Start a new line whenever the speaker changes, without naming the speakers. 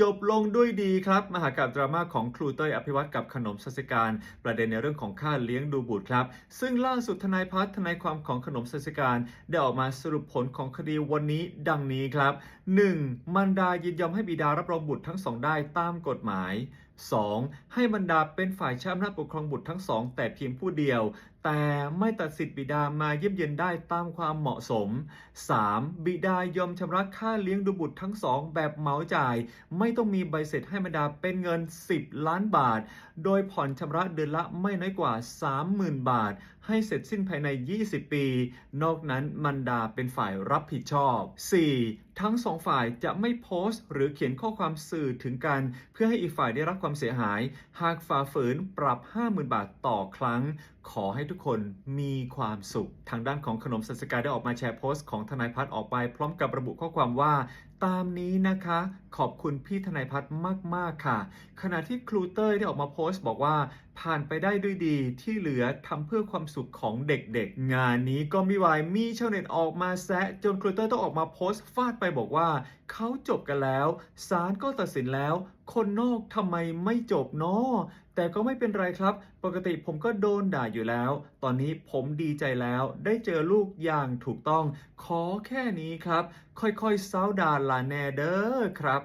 จบลงด้วยดีครับ มหากาบดราม่าของครูเต้ยอภิวัตกับขนมสัสการ ประเด็นในเรื่องของค่าเลี้ยงดูบุตรครับ ซึ่งล่าสุดทนายพัฒน์ทนายความของขนมสัสการ ได้ออกมาสรุปผลของคดีวันนี้ดังนี้ครับ 1. มันดายินยอมให้บิดารับรองบุตรทั้งสองได้ตามกฎหมาย 2. ให้บรรดาเป็นฝ่ายใช้อำนาจปกครองบุตรทั้งสองแต่เพียงผู้เดียว แต่ไม่ตัดสิทธิบิดามาเยี่ยมเยียนได้ตามความเหมาะสม 3. บิดายอมชำระค่าเลี้ยงดูบุตรทั้งสองแบบเหมาจ่าย ไม่ต้องมีใบเสร็จให้บรรดาเป็นเงิน 10 ล้านบาท โดยผ่อนชำระเดือนละไม่น้อยกว่า 30,000 บาท ให้เสร็จสิ้นภายใน 20 ปี นอกนั้นมันดาเป็นฝ่ายรับผิดชอบ 4. ทั้งสองฝ่ายจะไม่โพสต์ หรือเขียนข้อความสื่อถึงกัน เพื่อให้อีกฝ่ายได้รับความเสียหาย หากฝ่าฝืนปรับ 50,000 บาทต่อครั้ง ขอให้ทุกคนมีความสุข ทางด้านของขนมสัสกายได้ออกมาแชร์โพสต์ของทนายพัฒน์ออกไป พร้อมกับระบุข้อความว่าตามนี้นะคะ ขอบคุณพี่ทนายพัฒน์มาก ๆ ค่ะ ขณะที่ครูเต้ยได้ออกมาโพสต์บอกว่า ผ่านไปได้ด้วยดีที่เหลือทำเพื่อความสุขของเด็กๆ งานนี้ก็มีวายมีชาวเน็ตออกมาแซะจนครูเต้ยต้องออกมาโพสต์ฟาดไปบอกว่าเขาจบกันแล้วศาลก็ตัดสินแล้ว คนนอกทำไมไม่จบเนาะแต่ก็ไม่เป็นไรครับ ปกติผมก็โดนด่าอยู่แล้ว ตอนนี้ผมดีใจแล้ว ได้เจอลูกอย่างถูกต้อง ขอแค่นี้ครับ ค่อยๆเซาดาลาแนเดอร์ครับ